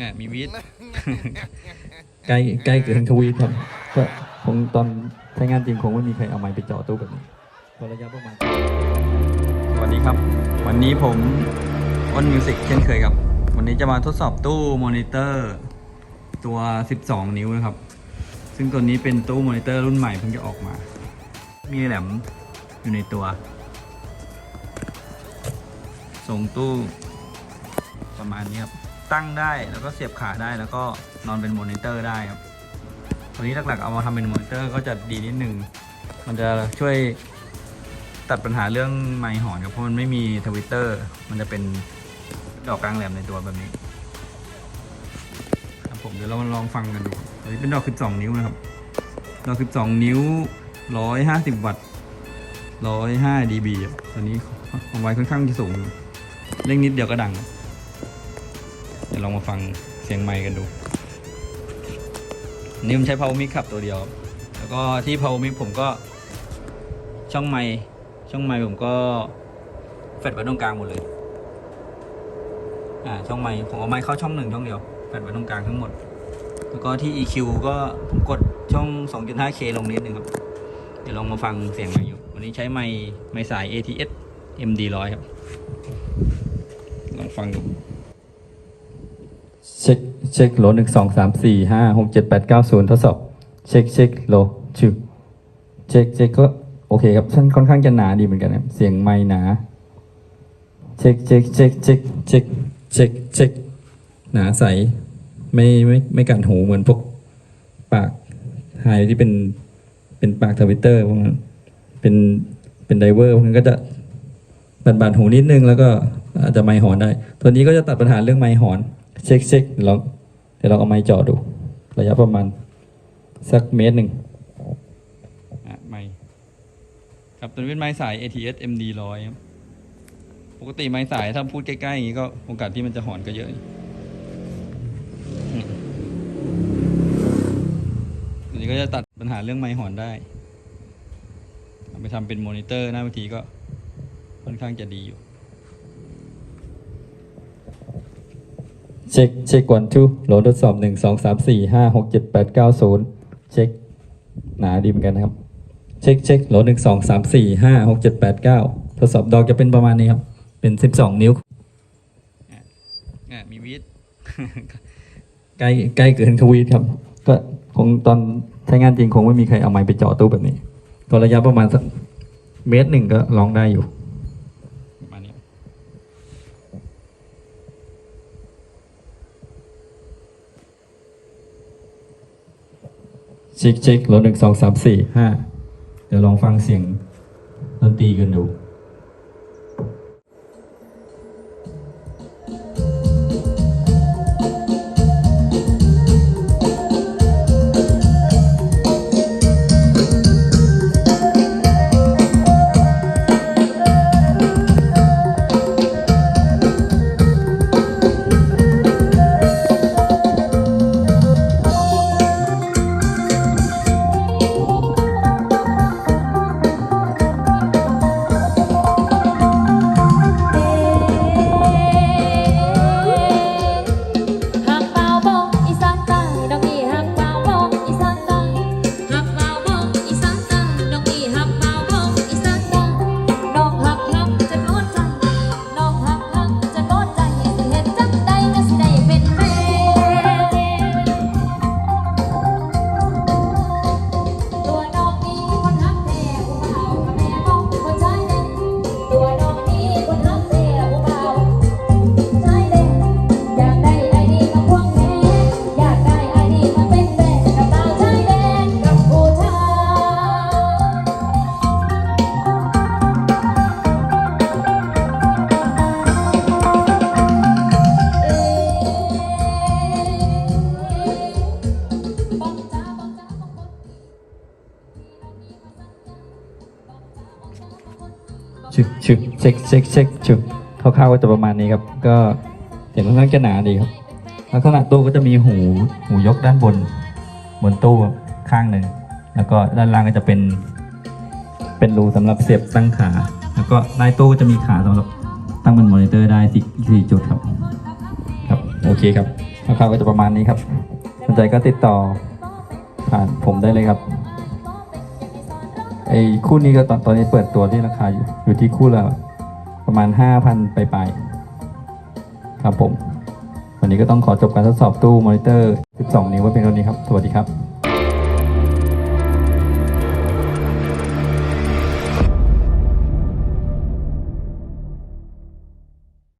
อะมีวิทย์ ใกล้ใกล้เกินทวีตครับก็คงตอนใช้งานจริงคงไม่มีใครเอาไม้ไปเจาะตู้แบบนี้พอระยะประมาณสวัสดีครับ วันนี้ผมอ้นมิวสิกเช่นเคยครับ วันนี้จะมาทดสอบตู้มอนิเตอร์ตัว 12 นิ้วนะครับ ซึ่งตัวนี้เป็นตู้มอนิเตอร์รุ่นใหม่เพิ่งจะออกมา มีแหลมอยู่ในตัวทรงตู้ประมาณนี้ครับ ตั้งได้แล้วก็เสียบขาได้แล้วก็นอนเป็นมอนิเตอร์ได้ครับตัวนี้หลักๆเอามาทำเป็นมอนิเตอร์ก็จะดีนิดนึง มันจะช่วยตัดปัญหาเรื่องไมค์หอนครับเพราะมันไม่มีทวิตเตอร์มันจะเป็นดอกกลางแหลมในตัวแบบนี้ครับผมเดี๋ยวเรามาลองฟังกันดูอันนี้เป็นดอก 12 นิ้วนะครับ ดอก 12 นิ้ว 150 วัตต์105 dB ตัวนี้ความไวค่อนข้างจะสูงเร่งนิดเดียวก็ดังครับ ดี๋ยวลองมาฟังเสียงไมค์กันดู นี่ผมใช้ power mic ขับตัวเดียว แล้วก็ที่ power mic ผมก็ช่องไม้ช่องไม้ผมก็แฟดไว้ตรงกลางหมดเลย อ่าช่องไม้ผมเอาไม้เข้าช่องหนึ่งช่องเดียวแฟดไว้ตรงกลางทั้งหมด แล้วก็ที่ EQ ก็ผมกดช่อง 2.5K ลงนิดนึงครับ เดี๋ยวลองมาฟังเสียงไม้อยู่ วันนี้ใช้ไม้ไม้สาย ATS MD 100 ครับ ลองฟังดู เช็คเช็คโหลหนึ่งสองสามสี่ห้าหกเจ็ดแปดเก้าศูนย์ทดสอบ เช็คเช็คโหลชื่อเช็คเช็คก็โอเคครับท่านค่อนข้างจะหนาดีเหมือนกันครับเสียงไม่หนา เช็คเช็คเช็คเช็คเช็คเช็คเช็คหนาใส ไม่ไม่ไม่กัดหูเหมือนพวกปากไฮที่เป็นเป็นปากทวิตเตอร์พวกนั้นเป็นเป็นไดเวอร์พวกนั้นก็จะบาดบาดหูนิดนึงแล้วก็อาจจะไม่หอนได้ ตัวนี้ก็จะตัดปัญหาเรื่องไม่หอน เช็คเช็คเดี๋ยวลองเดี๋ยวเราเอาไม้จ่อดู ระยะประมาณ สักเมตรหนึ่งอะไม้ครับตัวนี้เป็นไม้สาย ATS MD 100ครับปกติไม้สายถ้าพูดใกล้ๆอย่างนี้ก็โอกาสที่มันจะหอนก็เยอะอันนี้ก็จะตัดปัญหาเรื่องไม้หอนได้เอาไปทำเป็นมอนิเตอร์หน้าเวทีก็ค่อนข้างจะดีอยู่ เช็คเช็คก่อนทูโหลดทดสอบหนึ่งสองสามสี่ห้าหกเจ็ดแปดเก้าศูนย์เช็คหนาดีเหมือนกันนะครับ เช็คเช็คโหลดหนึ่งสองสามสี่ห้าหกเจ็ดแปดเก้าทดสอบดอกจะเป็นประมาณนี้ครับ เป็นสิบสองนิ้วอะมีวิทย์ใกล้ใกล้เกินทวีตครับ ก็คงตอนใช้งานจริงคงไม่มีใครเอาไม้ไปเจาะตู้แบบนี้ ก็ระยะประมาณสักเมตรหนึ่งก็ร้องได้อยู่ ประมาณนี้ เชิคชิคโหลดหนึ่งสองสามสี่ห้าเดี๋ยวลองฟังเสียงดนตรีกันดู ชึกชึกเช็คเช็คเช็คชึกคร่าวๆก็จะประมาณนี้ครับ ก็เสียงค่อนข้างจะหนาดีครับ ลักษณะตู้ก็จะมีหูหูยกด้านบน บนตู้ข้างหนึ่งแล้วก็ด้านล่างก็จะเป็น เป็นรูสำหรับเสียบตั้งขา แล้วก็ใต้ตู้ก็จะมีขาสำหรับตั้งเป็นมอนิเตอร์ได้สี่สี่จุดครับ ครับโอเคครับราคาก็จะประมาณนี้ครับสนใจก็ติดต่อผ่านผมได้เลยครับ อ้คู่นี้ก็ตอนตอนนี้เปิดตัวที่ราคาอยู่อยู่ที่คู่ละประมาณ 5,000 ไปไปครับผม วันนี้ก็ต้องขอจบการทดสอบตู้มอนิเตอร์ 12 นิ้วไว้เพียงเท่านี้ครับ สวัสดีครับ